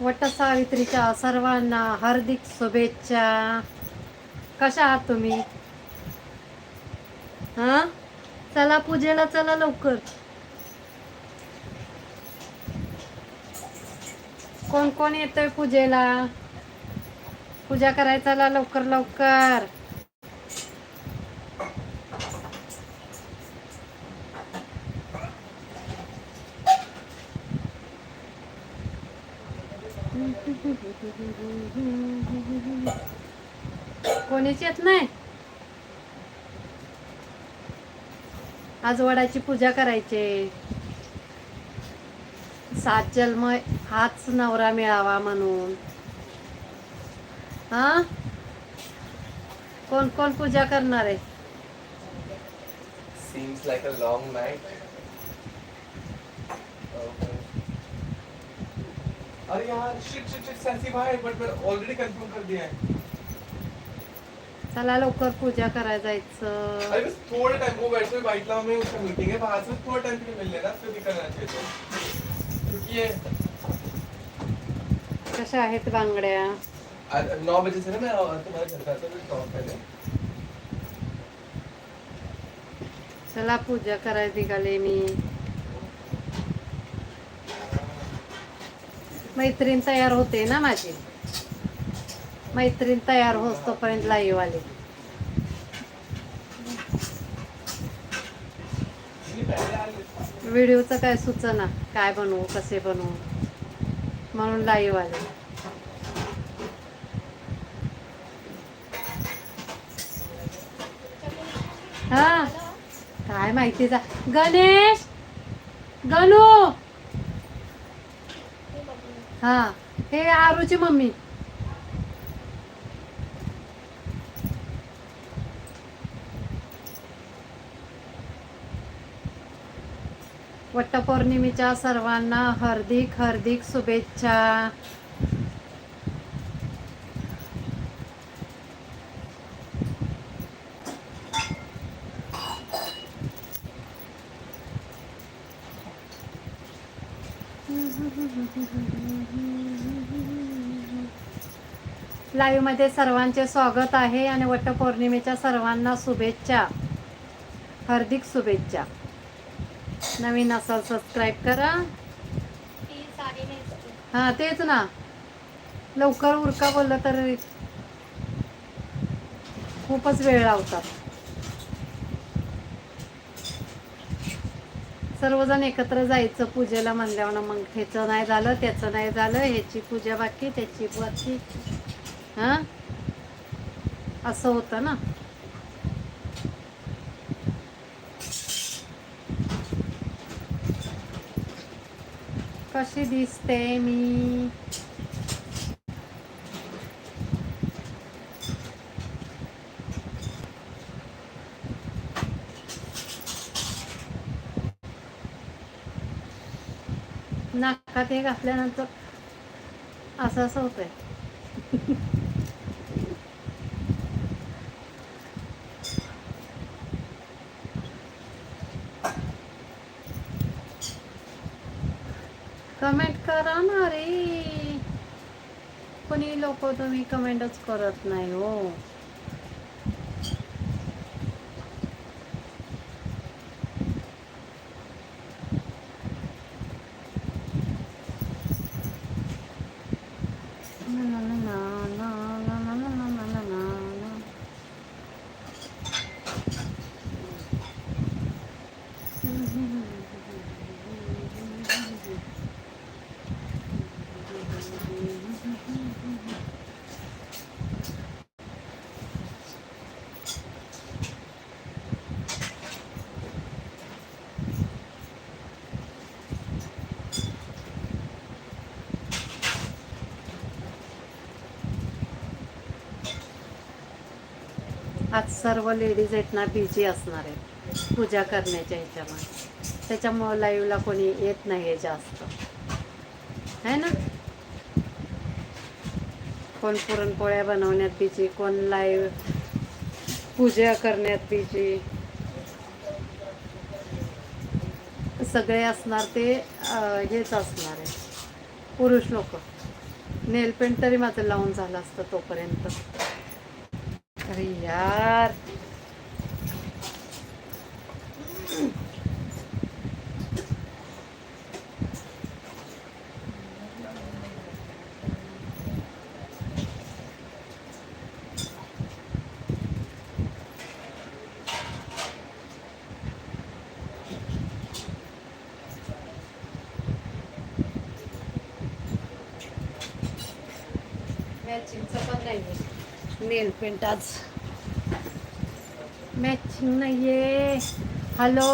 वट सावित्रीच्या सर्वांना हार्दिक शुभेच्छा. कशा आहात तुम्ही? हा? चला पूजेला चला लवकर. कोण कोण येतोय पूजेला? पूजा करायचा लवकर लवकर. कोणीच येत नाही? आज वडाची पूजा करायचे. सात जन्म हाच नवरा मिळावा म्हणून. हा? कोण कोण पूजा करणार आहे? Seems like a long night. अरे यार शिट शिट शिट सैसी भाई बट मैं ऑलरेडी कंफर्म कर दिया है। चला लवकर पूजा करायला जायचं. अरे बस थोड़ा टाइम वो वैसे बाइक ला में उसका मीटिंग है बाहर से थोड़ा टाइम के लिए मिल लेना फिर निकलना चाहिए तो। क्योंकि ये कशा आहेत बांगड्या? नौ बजे से ना मैं तुम्हारे घर का तो stop पहले। चला पूजा करायला निघाले मी. मैत्रीण तयार होते ना माझी? मैत्रीण तयार होस तोपर्यंत लाईव्ह आले व्हिडिओचं काय सुचना? काय बनवू? कसे बनवू? म्हणून लाईव्ह आले हा. काय माहिती जा. गणेश! गणू! हा हे आरूची मम्मी. वटपौर्णिमेच्या सर्वांना हार्दिक हार्दिक शुभेच्छा. लाईव्हमध्ये सर्वांचे स्वागत आहे आणि वटपौर्णिमेच्या सर्वांना शुभेच्छा. हार्दिक शुभेच्छा. नवीन असाल सबस्क्राईब करा. हा तेच ना. लवकर उरका बोललं तर खूपच वेळ लावतात. सर्वजण एकत्र जायचं पूजेला म्हणल्यावर मग ह्याचं नाही झालं त्याचं नाही झालं ह्याची पूजा बाकी त्याची बाकी. हा? असं होतं ना. कशी दिसते मी? नाकात हे घातल्यानंतर असं असं होतंय. कमेंट करा ना रे. कोणी लोक तुम्ही कमेंटच करत नाही हो. आज सर्व लेडीज आहेत ना बिझी असणार आहेत. पूजा करण्याच्या ह्याच्यामध्ये त्याच्यामुळं लाईव्हला कोणी येत नाही आहे जास्त. है ना? कोण पुरणपोळ्या बनवण्यात बिझी कोण लाईव्ह पूजा करण्यात बिझी सगळे असणार ते हेच असणार आहे पुरुष लोक. नेलपेंट तरी माझं लावून झालं असतं तोपर्यंत. अरे यार. मॅचिंगचं पण नाही. नेल पेंट आज. मॅचिंग नाहीये हॅलो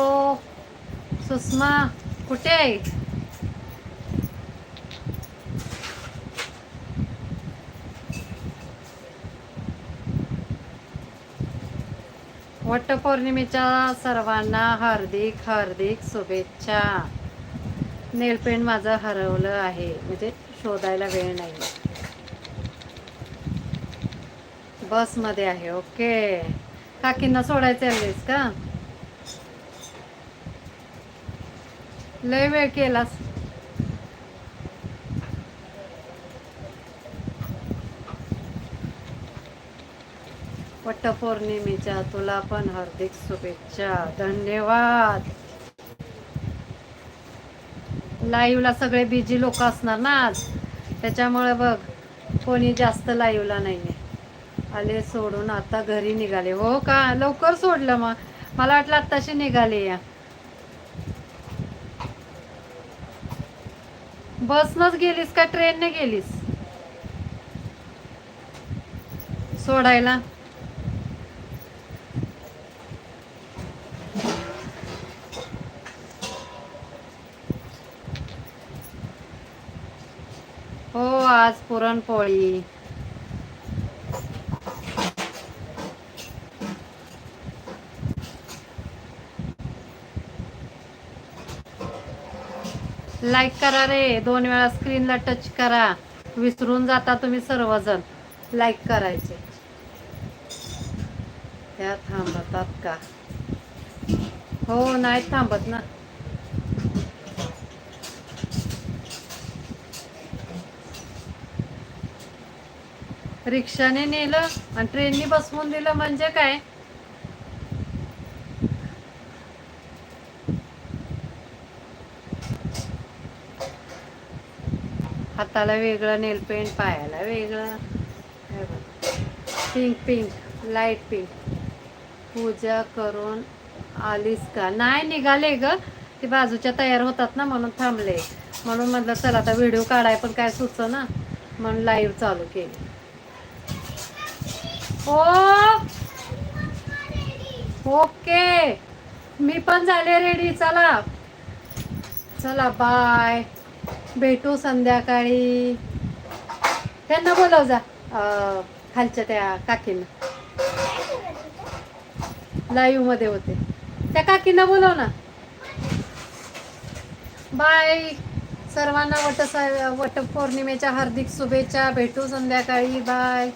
सुषमा कुठे आहे वटपौर्णिमेच्या सर्वांना हार्दिक हार्दिक शुभेच्छा. नेलपेंट माझं हरवलं आहे. म्हणजे शोधायला वेळ नाही. बसमध्ये आहे. ओके. काकींना सोडायचं आलेस का? लय वेळ केलास. वटपौर्णिमेच्या तुला पण हार्दिक शुभेच्छा. धन्यवाद. लाईव्हला सगळे बिझी लोक असणार ना आज. त्याच्यामुळे बघ कोणी जास्त लाईव्हला नाहीये. आले सोडून आता घरी निघाले. हो का? लवकर सोडलं मग. मला वाटलं आत्ताशी निघाले या. बसनच गेलीस का? ट्रेनने गेलीस? सोडायला. हो आज पुरणपोळी. लाईक करा रे. दोन वेळा स्क्रीनला टच करा. विसरून जाता तुम्ही सर्वजण. लाईक करायचे. त्या थांबतात का? हो नाही थांबत ना. रिक्षाने नेलं आणि ट्रेननी बसवून दिलं म्हणजे काय? हाताला वेगळं नेल पेंट पायाला वेगळं. पिंक पिंक लाइट पिंक पूजा करून आलीस का? नाही निघाले ग. ते बाजूच्या तयार होतात ना म्हणून थांबले. म्हणून म्हटलं चला आता व्हिडिओ काढाय पण काय सुच ना म्हणून लाईव्ह चालू केली. ओ ओके! मी पण झाले रेडी चला. चला बाय भेटू संध्याकाळी. त्यांना बोलव जा खालच्या त्या काकींना. लाईव्हमध्ये होते. त्या काकींना बोलव ना. बाय. सर्वांना वट वट पौर्णिमेच्या हार्दिक शुभेच्छा. भेटू संध्याकाळी. बाय.